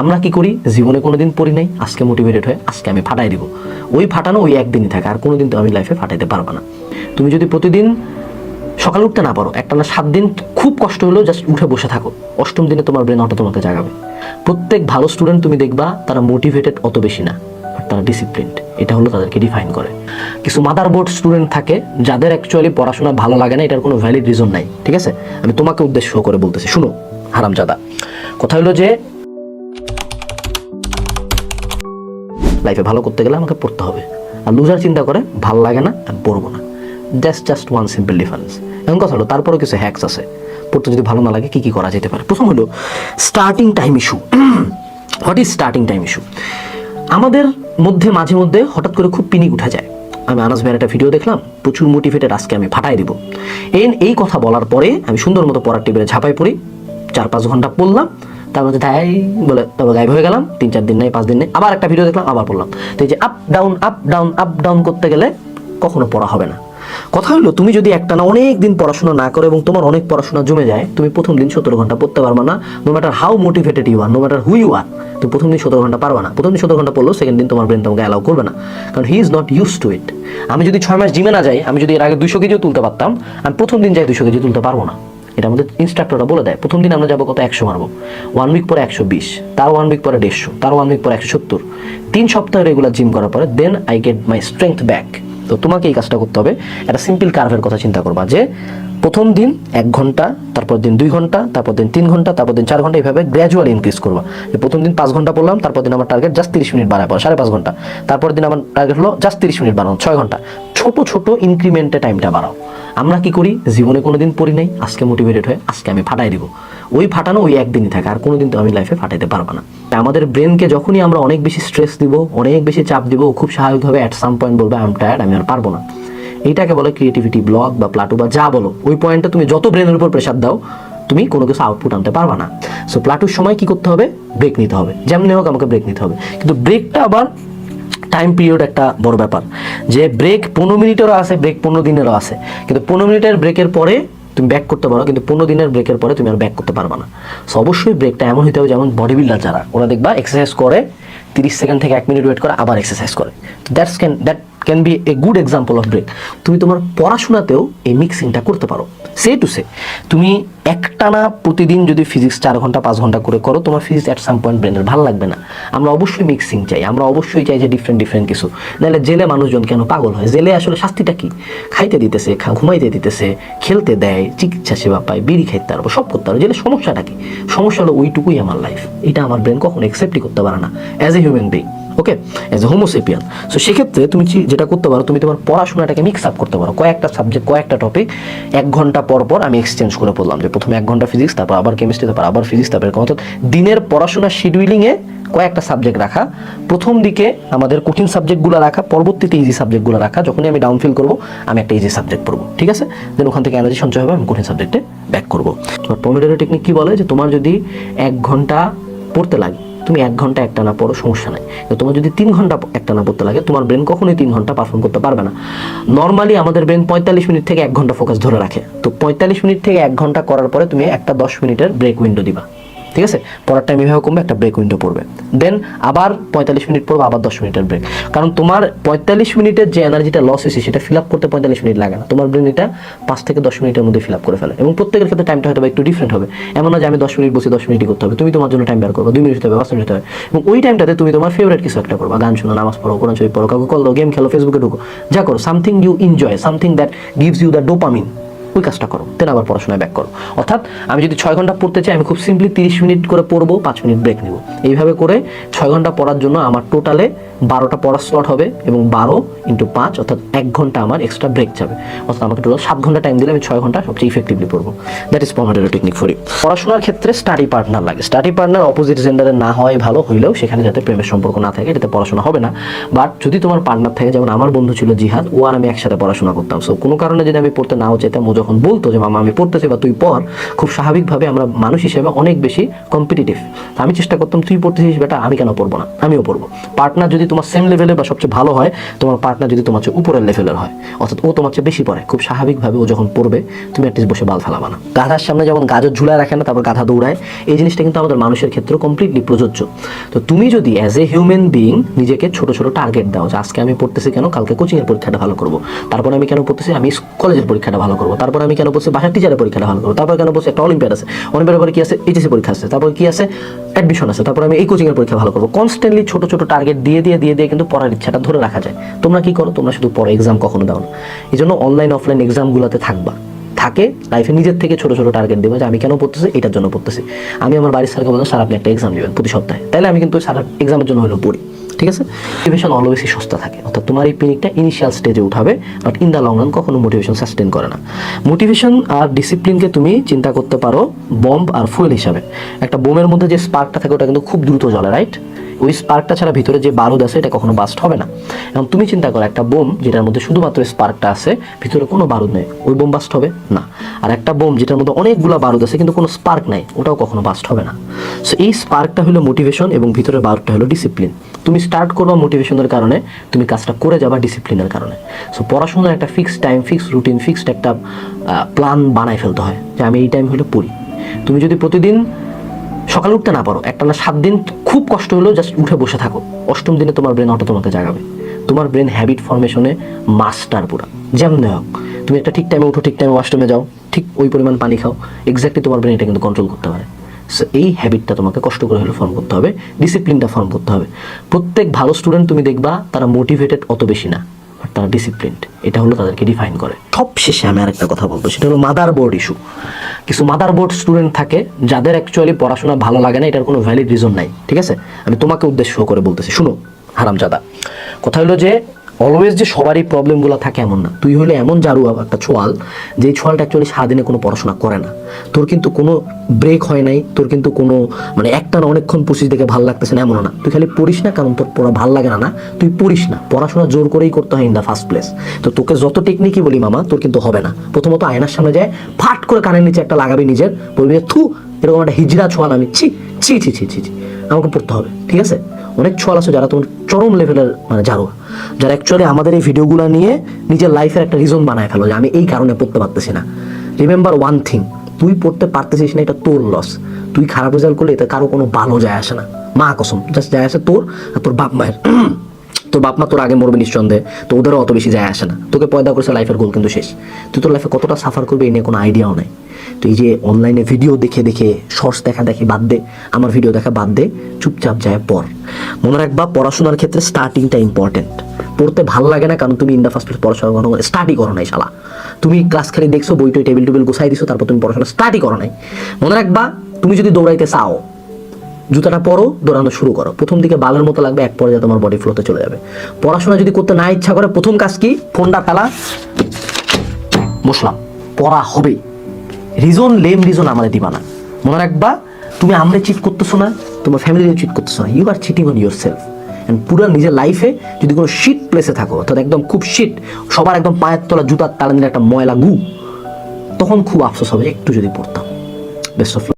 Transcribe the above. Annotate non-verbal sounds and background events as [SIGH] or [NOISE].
আমরা কি করি? জীবনে কোনোদিন পড়ি নাই, আজকে মোটিভেটেড হয়ে আজকে আমি ফাটাই দিব। ওই ফাটানো ওই একদিনই থাকে, আর কোনোদিন তো আমি লাইফে ফাটাইতে পারব না। তুমি যদি প্রতিদিন সকালে উঠতে না পারো, একটা না সাত দিন খুব কষ্ট হলেও জাস্ট উঠে বসে থাকো। অষ্টম দিনে তোমার ব্রেন অটো তোমাকে জাগাবে। প্রত্যেক ভালো স্টুডেন্ট তুমি দেখবা, তারা মোটিভেটেড অত বেশি না তারা ডিসিপ্লিনড এটা হলো তাদেরকে ডিফাইন করে। কিছু মাদার বোর্ড স্টুডেন্ট থাকে, যাদের অ্যাকচুয়ালি পড়াশোনা ভালো লাগে না, এটার কোনো ভ্যালিড রিজন নাই, ঠিক আছে? আমি তোমাকে উদ্দেশ্য করে বলতেছি, শুনো, হারামজাদা। কথা হলো যে লাইফে ভালো করতে গেলে আমাকে পড়তে হবে। আর লুজার চিন্তা করে, ভালো লাগে না, আর পড়ব না। That's just one simple difference এখন কথা হলো, তারপরেও কিছু হ্যাকস আছে। পড়তে যদি ভালো না লাগে, কী কী করা যেতে পারে? প্রথম হলো starting time issue what is starting time issue আমাদের মধ্যে, মাঝে মধ্যে হঠাৎ করে খুব পিনিক উঠা যায়। আমি আনাস ভাইয়ের একটা ভিডিও দেখলাম, প্রচুর মোটিভেটেড আজকে আমি ফাটাই দিব। এন এই কথা বলার পরে আমি সুন্দর মতো পড়ার টেবিলে ঝাঁপাই পড়ি। চার পাঁচ ঘণ্টা পড়লাম। তার মধ্যে তাই বলে তারপর গায়েব হয়ে গেলাম। তিন, চার দিন নাই, পাঁচ দিন নেই। আবার একটা ভিডিও দেখলাম, আবার পড়লাম। তো এই যে up down up down up down করতে গেলে কখনো পড়া হবে না। কথা হলো, তুমি যদি একটা না অনেক দিন পড়াশোনা না করো এবং তোমার অনেক পড়াশোনা জমে যায়, তুমি প্রথম দিন সতেরো ঘণ্টা পড়তে পারবে না no matter how motivated you are no matter who you are তুমি প্রথম দিন সতেরো ঘণ্টা পারবে না। প্রথম দিন সতেরো ঘণ্টা পড়ল সেকেন্ড দিন তোমার ব্রেন তোমাকে অ্যালাউ করবে না। কারণ he is not use to it আমি যদি ছয় মাস জিমে না যাই, আমি যদি এর আগে দুশো কেজিও তুলতে পারতাম, আমি প্রথম দিন যাই দুশো কেজি তুলতে পারব না। এটা আমাদের ইনস্ট্রাক্টররা বলে দেয়। প্রথম দিন আমরা যাব কত? একশো মারবো। ওয়ান উইক পরে একশো বিশ। তার ওয়ান উইক পরে দেড়শো। তার ওয়ান উইক পরে একশো সত্তর। তিন সপ্তাহ রেগুলার জিম করার পরে then I get my strength back তো তোমাকে এই কাজটা করতে হবে। একটা সিম্পল কার্ভের কথা চিন্তা করবা যে, প্রথম দিন এক ঘণ্টা, তারপর দিন দুই ঘণ্টা, তারপর দিন তিন ঘণ্টা, তারপর দিন চার ঘণ্টা, এইভাবে গ্র্যাজুয়ালি ইনক্রিজ করবা। প্রথম দিন পাঁচ ঘণ্টা পড়লাম, তারপর দিন আমার টার্গেট জাস্ট তিরিশ মিনিট পড়া, সাড়ে পাঁচ ঘণ্টা। তারপর দিন আমার টার্গেট হলো জাস্ট তিরিশ মিনিট বাড়ানো, ছয় ঘণ্টা। ছোট ছোট ইনক্রিমেন্টে টাইমটা বাড়াও। আমরা কি করি? জীবনে কোনোদিন পড়ি নাই, আজকে মোটিভেটেড হয়ে আজকে আমি ফাটাই দিব। ওই ফাটানো ওই একদিনই থাকে, আর কোনোদিন তো আমি লাইফে ফাটাইতে পারব না। আমাদের ব্রেনকে যখনই আমরা অনেক বেশি স্ট্রেস দিব, অনেক বেশি চাপ দিব খুব স্বাভাবিকভাবে অ্যাট সাম পয়েন্ট বলবে আই এম টায়ার্ড আমি আর পারব না। এইটাকে বলে ক্রিয়েটিভিটি ব্লক বা প্লাটু বা যা বলো। ওই পয়েন্টে তুমি যত ব্রেনের উপর প্রেশার দাও, তুমি কোনো কিছু আউটপুট আনতে পারবা না। সো প্লাটুর সময় কি করতে হবে? ব্রেক নিতে হবে। যেমনি হোক আমাকে ব্রেক নিতে হবে। কিন্তু ব্রেকটা আবার টাইম পিরিয়ড একটা বড় ব্যাপার। যে ব্রেক পনেরো মিনিটেরও আছে ব্রেক পনেরো দিনেরও আছে। কিন্তু পনেরো মিনিটের ব্রেকের পরে তুমি ব্যাক করতে পারো, কিন্তু পনেরো দিনের ব্রেকের পরে তুমি আর ব্যাক করতে পারবে না। সো অবশ্যই ব্রেকটা এমন হতে হবে যেমন বডি বিল্ডার যারা, ওরা দেখবা এক্সারসাইজ করে, তিরিশ সেকেন্ড থেকে এক মিনিট ওয়েট করে, আবার এক্সারসাইজ করে। That's can that can be a good example of break তুমি তোমার পড়াশোনাতেও এই মিক্সিংটা করতে পারো। সে টু সে তুমি একটানা প্রতিদিন যদি ফিজিক্স চার ঘণ্টা, পাঁচ ঘণ্টা করে করো, তোমার ফিজিক্স অ্যাট সাম পয়েন্ট ব্রেনের ভালো লাগবে না। আমরা অবশ্যই মিক্সিং চাই, আমরা অবশ্যই চাই যে ডিফারেন্ট ডিফারেন্ট কিছু। নাহলে জেলে মানুষজন কেন পাগল হয়? জেলে আসলে শাস্তিটা কি? খাইতে দিতেছে ঘুমাইতে দিতেছে, খেলতে দেয়, চিকিৎসা সেবা পায়, বিড়ি খাইতে পারব সব করতে পারব জেলে সমস্যাটা কি? সমস্যা হলো ওইটুকুই আমার লাইফ এটা আমার ব্রেন কখনো অ্যাকসেপ্টই করতে পারে না। As a human being okay? As a homo sapien so সেক্ষেত্রে তুমি যেটা করতে পারো, তুমি তোমার পড়াশোনাটাকে মিক্স আপ করতে পারো। কয়েকটা সাবজেক্ট কয়েকটা টপিক এক ঘণ্টা পর পর আমি এক্সচেঞ্জ করে পড়লাম যে প্রথমে এক ঘণ্টা ফিজিক্স তারপর আবার কেমিস্ট্রি তারপর আবার ফিজিক্স তারপর অর্থাৎ দিনের পড়াশোনার শিডিউলিংয়ে কয়েকটা সাবজেক্ট রাখা। প্রথম দিকে আমাদের কঠিন সাবজেক্টগুলো রাখা, পরবর্তীতে ইজি সাবজেক্টগুলো রাখা। যখনই আমি ডাউন ফিল করব, আমি একটা ইজি সাবজেক্ট পড়ব। ঠিক আছে? দেন ওখান থেকে এনার্জি সঞ্চয় হবে, আমি কঠিন সাবজেক্টে ব্যাক করব। তোমার পমিডোরের টেকনিক কি বলে? যে তোমার যদি এক ঘণ্টা পড়তে লাগে তুমি এক ঘণ্টা একটা না পড়ো, সমস্যা নাই। তোমার যদি তিন ঘণ্টা একটা না পড়তে লাগে, তোমার ব্রেন কখনোই তিন ঘণ্টা পারফর্ম করতে পারবে না। নর্মালি আমাদের ব্রেন পঁয়তাল্লিশ মিনিট থেকে এক ঘণ্টা ফোকাস ধরে রাখে। তো পঁয়তাল্লিশ মিনিট থেকে এক ঘণ্টা করার পরে তুমি একটা দশ মিনিটের ব্রেক উইন্ডো দিবা। ঠিক আছে? পড়ার টাইম এভাবে কমবে, একটা ব্রেক উইন্ডো পড়বে। দেন আবার পঁয়তাল্লিশ মিনিট পড়বে, আবার দশ মিনিটের ব্রেক কারণ তোমার পঁয়তাল্লিশ মিনিটের যে এনার্জিটা লস হয়েছে, সেটা ফিল আপ করতে পঁয়তাল্লিশ মিনিট লাগে না। তোমার ব্রেন এটা পাঁচ থেকে দশ মিনিটের মধ্যে ফিল আপ করে ফেলে। এবং প্রত্যেকের ক্ষেত্রে টাইমটা হয়তো একটু ডিফারেন্ট হবে। এমন না যে আমি দশ মিনিট বসে দশ মিনিটই করতে হবে। তুমি তোমার জন্য টাইম বের করবে, দুই মিনিট হবে, পাঁচ মিনিট হবে। এবং ওই টাইমটাতে তুমি তোমার ফেভারিট কিছু একটা করবা। গান শোনো, নামাজ পড়ো, কোরআন শরীফ পড়ো, কাউকে কল দাও গেম খেলো ফেসবুকে ঢুকো। যা করো something you enjoy something that gives you the dopamine ওই কাজটা করো দেন আবার পড়াশোনায় ব্যাক করো। অর্থাৎ আমি যদি ছয় ঘণ্টা পড়তে চাই, আমি খুব সিম্পলি তিরিশ মিনিট করে পড়ব, পাঁচ মিনিট ব্রেক নেব। এইভাবে করে ছয় ঘণ্টা পড়ার জন্য আমার টোটালে বারোটা পড়ার স্লট হবে এবং বারো ইন্টু পাঁচ, অর্থাৎ এক ঘণ্টা আমার এক্সট্রা ব্রেক যাবে। অর্থাৎ আমাকে টোটাল সাত ঘণ্টা টাইম দিলে আমি ছয় ঘণ্টা সবচেয়ে ইফেক্টিভলি পড়ব। That is pomodoro technique for পড়াশোনার ক্ষেত্রে স্টাডি পার্টনার লাগে। স্টাডি পার্টনার অপোজিট জেন্ডারে না হয় ভালো, হইলেও সেখানে যাতে প্রেমের সম্পর্ক না থাকে, এটাতে পড়াশোনা হবে না। বাট যদি তোমার পার্টনার থাকে, যেমন আমার বন্ধু ছিল জিহাদ ও আর আমি একসাথে পড়াশোনা করতাম। সো কোনো কারণে যদি আমি পড়তে নাও চাইতাম, ও যখন বলতো যে, মামা, আমি পড়তেছি বা তুই পড়, খুব স্বাভাবিকভাবে আমরা মানুষ হিসেবে অনেক বেশি কম্পিটিটিভ আমি চেষ্টা করতাম, তুই পড়তেছিস বেটা, আমি কেন পড়ব না? আমিও পড়ব। পার্টনার যদি তোমার সেম লেভেলের বা সবচেয়ে ভালো হয়, তোমার পার্টনার যদি তোমার চেয়ে উপরের লেভেলের হয়, অর্থাৎ ও তোমার চেয়ে বেশি পড়ে, খুব স্বাভাবিকভাবে ও যখন পড়বে, তুমি অ্যাটলিস্ট বসে বাল ফেলাবা না। গাধার সামনে যখন গাজর ঝুলায় রাখে না, তারপর গাধা দৌড়ায়, এই জিনিসটা কিন্তু আমাদের মানুষের ক্ষেত্রে কমপ্লিটলি প্রযোজ্য। তো তুমি যদি অ্যাজ এ হিউম্যান বিং নিজেকে ছোট ছোট টার্গেট দাও, যে, আজকে আমি পড়তেছি কেন? কালকে কোচিং এর পরীক্ষাটা ভালো করব। তারপর আমি কেন পড়তেছি? আমি কলেজের পরীক্ষাটা ভালো করব। তারপর আমি কেন পড়ছি বাসার টিচারের পরীক্ষাটা ভালো করব তারপর কেন বলছি একটা অলিম্পিয়াড আছে? অলিম্পিয়াডের পরে কি আছে? এইচএসি পরীক্ষা আছে। তারপর কি আছে? অ্যাডমিশন আছে। তারপর আমি এই কোচিং এর পরীক্ষা ভালো করব। কনস্ট্যান্টলি ছোট ছোট টার্গেট দিয়ে দিয়ে দিয়ে দিয়ে কিন্তু পড়ার ইচ্ছাটা ধরে রাখা যায়। তোমরা কি করো? তোমরা শুধু পরে এক্সাম কখনো দাও না। এই জন্য অনলাইন অফলাইন এক্সামগুলোতে থাকবা। থাকে লাইফে নিজের থেকে ছোট ছোট টার্গেট দেবো যে আমি কেন পড়তেছি? এটার জন্য পড়তেছি। আমি আমার বাড়ির স্যারকে বললাম স্যার আপনি একটা এক্সাম দেবেন প্রতি সপ্তাহে। তাহলে আমি কিন্তু সারা এক্সামের জন্য হলেও পড়ি। ঠিক আছে? মোটিভেশন অলওয়েজই সস্তা থাকে। অর্থাৎ তোমার এই পিনিকটা ইনিশিয়াল স্টেজে উঠাবে but in the long run কখনো মোটিভেশন সাস্টেন করে না। মোটিভেশন আর ডিসিপ্লিনকে তুমি চিন্তা করতে পারো বম্ব আর ফুয়েল হিসাবে। একটা বোমের মধ্যে যে স্পার্কটা থাকে, ওটা কিন্তু খুব দ্রুত জ্বলে রাইট ওই স্পার্কটা ছাড়া ভিতরে যে বারুদ আছে, এটা কখনো বাস্ট হবে না। এবং তুমি চিন্তা করো, একটা বোম যেটার মধ্যে শুধুমাত্র স্পার্কটা আছে, ভিতরে কোনো বারুদ নেই। ওই বোম বাস্ট হবে? না। আর একটা বোম যেটার মধ্যে অনেকগুলো বারুদ আছে, কিন্তু কোনো স্পার্ক নাই, ওটাও কখনো বাস্ট হবে না। সো এই স্পার্কটা হলো মোটিভেশন এবং ভিতরে বারুদটা হলো ডিসিপ্লিন তুমি স্টার্ট করবা মোটিভেশনের কারণে, তুমি কাজটা করে যাবা ডিসিপ্লিনের কারণে। সো পড়াশোনার একটা fixed time fixed routine fixed একটা প্ল্যান বানায় ফেলতে হয়, যে আমি এই টাইম হলো পড়ি। তুমি যদি প্রতিদিন সকালে উঠতে না পারো একটা না সাত দিন খুব কষ্ট হলেও জাস্ট উঠে বসে থাকো। অষ্টম দিনে তোমার ব্রেন অটো তোমাকে জাগাবে। তোমার ব্রেন হ্যাবিট ফর্মেশনে মাস্টার পুরা। যেমন হোক তুমি একটা ঠিক টাইমে উঠো, ঠিক টাইমে ওয়াশরুমে যাও, ঠিক ওই পরিমাণ পানি খাও এক্স্যাক্টলি তোমার ব্রেন এটা কিন্তু কন্ট্রোল করতে পারে। সো এই হ্যাবিটটা তোমাকে কষ্ট করে হলে ফর্ম করতে হবে ডিসিপ্লিনটা ফর্ম করতে হবে। প্রত্যেক ভালো স্টুডেন্ট তুমি দেখবা, তারা মোটিভেটেড অত বেশি না তারা ডিসিপ্লিনড এটা হলো তাদেরকে ডিফাইন করে। সব শেষে আমি আরেকটা কথা বলব, সেটা হলো মাদার বোর্ড ইস্যু কিছু মাদার বোর্ড স্টুডেন্ট থাকে, যাদের অ্যাকচুয়ালি পড়াশোনা ভালো লাগে না, এটার কোনো ভ্যালিড রিজন নাই, ঠিক আছে? আমি তোমাকে উদ্দেশ্য করে বলতেছি, শুনো, হারামজাদা। কথা হলো যে অলওয়েজ যে সবারই প্রবলেমগুলো থাকে এমন না। তুই হলে এমন জারুয়া একটা ছোয়াল যে ছোয়ালটা অ্যাকচুয়ালি সারাদিনে কোনো পড়াশোনা করে না। তোর কিন্তু কোনো ব্রেক হয় নাই, তোর কিন্তু কোনো মানে একটা না অনেকক্ষণ পড়ছিস দেখে ভালো লাগতেছে না এমন না। তুই খালি পড়িস না কারণ তোর পড়া ভালো লাগে না না? তুই পড়িস না। পড়াশোনা জোর করেই করতে হয় ইন দ্য ফার্স্ট প্লেস তো তোকে যত টেকনিকই বলি মামা, তোর কিন্তু হবে না। প্রথমত আয়নার সামনে যায়, ফাট করে কানের নিচে একটা লাগাবি নিজের। বলবি, থু, এরকম একটা হিজড়া ছোয়াল আমি। ছি ছি ছি ছি ছি ছি। আমাকে পড়তে হবে, ঠিক আছে? অনেক ছোয়াল আছে যারা তোমার চরম লেভেলের মানে জারোয়া যারা অ্যাকচুয়ালি আমাদের এই ভিডিওগুলো নিয়ে নিজের লাইফের একটা রিজন বানায় ফেলো যে আমি এই কারণে পড়তে পারতেছি না। রিমেম্বার ওয়ান থিং তুই পড়তে পারতেছিস না, এটা তোর লস তুই খারাপ রেজাল্ট করলে এতে কারও কোনো ভালো যায় আসে না। মা কসম জাস্ট যায় আসে তোর আর তোর বাপ মায়ের। [CLEARS THROAT] তোর বাপ মা তোর আগে মরবে নিঃসন্দেহে তো ওদেরও অত বেশি যায় আসে না। তোকে পয়দা করছে লাইফের গোল কিন্তু শেষ। তুই তোর লাইফে কতটা সাফার করবে এই নিয়ে কোনো আইডিয়াও নাই। তো এই যে অনলাইনে ভিডিও দেখে দেখে শর্টস দেখা দেখে বাদ দে, আমার ভিডিও দেখা বাদ দে, চুপচাপ যায় পর মনে রাখবা, পড়াশোনার ক্ষেত্রে স্টার্টিংটা ইম্পর্টেন্ট পড়তে ভালো লাগে না, কারণ তুমি ইন দ্য ফার্স্ট প্লেস পড়াশোনা করো স্টার্টই করো নাই, শালা। তুমি ক্লাস খালি দেখছ, বই টই টেবিল টেবিল গোছাই দিছো, তারপর তুমি পড়াশোনা স্টার্টই করো নাই। মনে রাখবা, তুমি যদি দৌড়াইতে চাও, জুতাটা পরো, দৌড়ানো শুরু করো। প্রথম দিকে বালের মতো লাগবে, এক পর্যায়ে তোমার বডি ফ্লোতে চলে যাবে। পড়াশোনা যদি করতে না ইচ্ছা করে, প্রথম কাজ কি? ফোনটা ফেলা। বসলাম। পড়া হবেই রিজন লেম রিজন আমাদের দিবা না। মনে রাখবা, তুমি আমরা চিট করতেছো না, তোমার ফ্যামিলি চিট করতেছো না। You are cheating on yourself and পুরো নিজের লাইফে যদি কোনো শিট প্লেসে থাকো, অর্থাৎ একদম খুব শিট সবার একদম পায়ের তলা জুতার তালা নিলে একটা ময়লা গু, তখন খুব আফসোস হবে, একটু যদি পড়তাম। Best of